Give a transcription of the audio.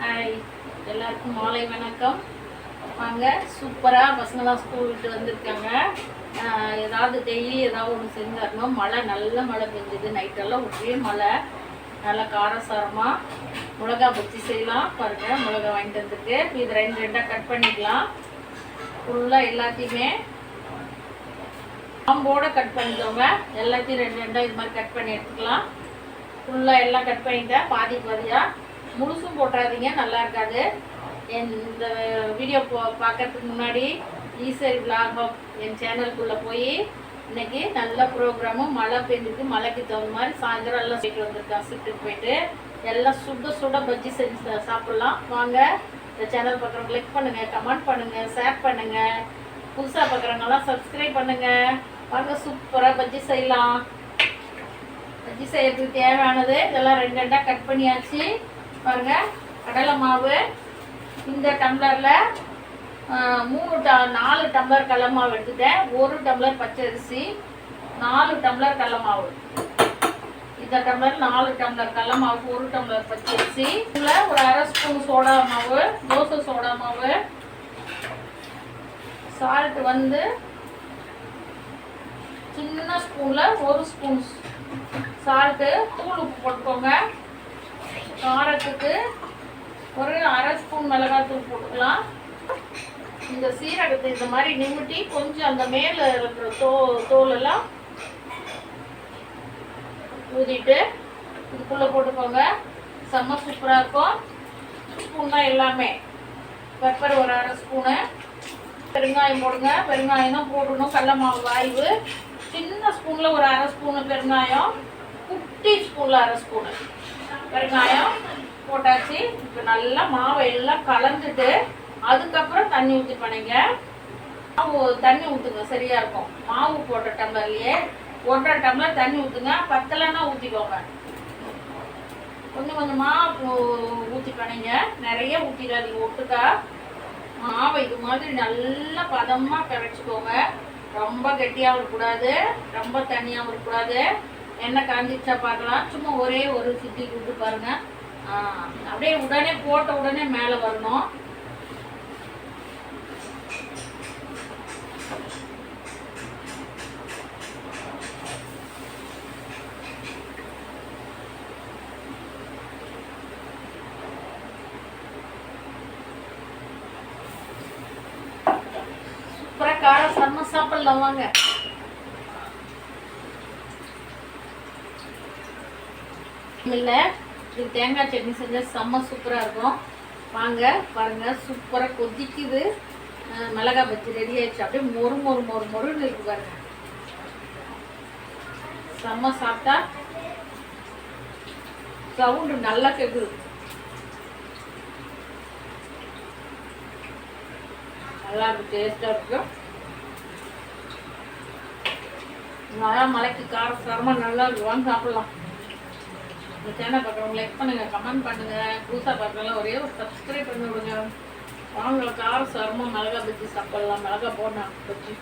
Hi எல்லாருக்கும் மாலை வணக்கம். வாங்க சூப்பராக பசங்களாம் ஸ்கூல் விட்டு வந்திருக்காங்க. ஏதாவது டெய்லி ஏதாவது ஒன்று செஞ்சிடணும் மழை நல்ல மழை பெஞ்சுது. நைட்டெல்லாம் ஒரே மழை. நல்லா காரசாரமாக மிளகா பச்சி செய்யலாம். பாருங்கள் மிளகா வாங்கிட்டு வந்துருக்கு. இது ரெண்டு ரெண்டாக கட் பண்ணிக்கலாம். ஃபுல்லாக எல்லாத்தையுமே காம்போட கட் பண்ணிக்கோங்க. எல்லாத்தையும் ரெண்டு ரெண்டாக இது மாதிரி கட் பண்ணி எடுத்துக்கலாம். ஃபுல்லாக எல்லாம் கட் பண்ணிட்டேன். பாதி பாதியாக முழுசும் போட்டாதீங்க நல்லா இருக்காது. என் இந்த வீடியோ போ பார்க்கறதுக்கு முன்னாடி ஈஸ்வரி விலாகம் என் சேனலுக்குள்ளே போய் இன்னைக்கு நல்ல ப்ரோக்ராமும் மழை பெஞ்சுது மழைக்கு தகுந்த மாதிரி சாயந்தரம் எல்லாம் போயிட்டு வந்திருக்கான் ஷிஃப்ட்டுக்கு போயிட்டு. எல்லாம் சுட சுட பஜ்ஜி செஞ்சு சாப்பிட்லாம். வாங்க இந்த சேனல் பார்க்குறவங்க கிளிக் பண்ணுங்கள் கமெண்ட் பண்ணுங்கள் ஷேர் பண்ணுங்கள் புதுசாக பார்க்குறவங்கலாம் சப்ஸ்கிரைப் பண்ணுங்கள் வாங்க சூப்பராக பஜ்ஜி செய்யலாம். பஜ்ஜி செய்யறதுக்கு தேவையானது இதெல்லாம் ரெண்டு ரெண்டாக கட் பண்ணியாச்சு. பாருங்க. கடலை மாவு. இந்த டம்ளரில் மூணு ட நாலு டம்ளர் கடலை மாவு எடுத்துட்டேன். ஒரு டம்ளர் பச்சரிசி நாலு டம்ளர் கடலை மாவு. இந்த டம்ளர் நாலு டம்ளர் கடலை மாவு ஒரு டம்ளர் பச்சரிசி. இதில் ஒரு அரை ஸ்பூன் சோடா மாவு தோசை சோடா மாவு. சால்ட் வந்து சின்ன ஸ்பூனில் ஒரு ஸ்பூன் சால்ட்டு தூள் உப்பு போட்டுக்கோங்க. காரத்துக்கு ஒரு அரை ஸ்பூன் மிளகாத்தூள் போட்டுக்கலாம். இந்த சீரகத்தை இந்த மாதிரி நிமிட்டி கொஞ்சம் அந்த மேலே இருக்கிற தோ தோலெல்லாம் ஊதிட்டு இதுக்குள்ளே போட்டுக்கோங்க. செம்ம சூப்பராக இருக்கும். ஸ்பூன் தான் எல்லாமே. பெப்பர் ஒரு அரை ஸ்பூனு. பெருங்காயம் போடுங்க. பெருங்காயம் தான் போடணும். கடல மாவு வாய்வு. சின்ன ஸ்பூனில் ஒரு அரை ஸ்பூனு பெருங்காயம். குட்டி ஸ்பூனில் அரை ஸ்பூனு பெருங்காயம். போட்டாச்சு. இப்போ நல்லா மாவை எல்லாம் கலந்துட்டு அதுக்கப்புறம் தண்ணி ஊற்றி பண்ணுங்க மாவு தண்ணி ஊற்றுங்க சரியாக இருக்கும். மாவு போட்ட டம்ளர்லையே ஒன்றரை டம்ளர் தண்ணி ஊற்றுங்க பத்தலைன்னா ஊற்றிக்கோங்க கொஞ்சம் கொஞ்சமாக ஊற்றி பண்ணிங்க நிறைய ஊற்றிடாதீங்க ஒட்டுக்கா. மாவை இது மாதிரி நல்லா பதமாக கரைச்சிக்கோங்க ரொம்ப கெட்டியாகவும் இருக்கக்கூடாது. ரொம்ப தண்ணியாகவும் இருக்கக்கூடாது. எண்ணெய் காஞ்சிச்சா பார்க்கலாம். சும்மா ஒரே ஒரு சிட்டி விட்டு பாருங்க. அப்படியே உடனே போட்ட உடனே மேலே வரணும். சூப்பராக காரம் செம்ம சாப்பிடலாம் வாங்க. இல்லை. இது தேங்காய் சட்னி செஞ்சால் செம்ம சூப்பராக இருக்கும். வாங்க பாருங்க சூப்பராக கொதிக்குது. மிளகாய் மிளகா பஜ்ஜி ரெடி ஆயிடுச்சு. அப்படியே மொறு மொறு மொறு மொறுன்னு இருக்கு பாருங்க. செம்ம சாப்பிட்டா சவுண்டு நல்லா கேட்குது நல்லா இருக்கு டேஸ்டாக இருக்கும் நல்லா மலைக்கு காரம் சாரமாக நல்லா இருக்கு. வாங்க சாப்பிடலாம். இந்த சேனல் பார்க்குறவங்க லைக் பண்ணுங்கள் கமெண்ட் பண்ணுங்க. புதுசாக பார்க்குறவங்க ஒரே ஒரு சப்ஸ்கிரைப் பண்ணி விடுங்க. வாங்க காரம் சர்மம் மிளகா பஜ்ஜி சாப்பிடலாம். மிளகா போடணும் பஜ்ஜி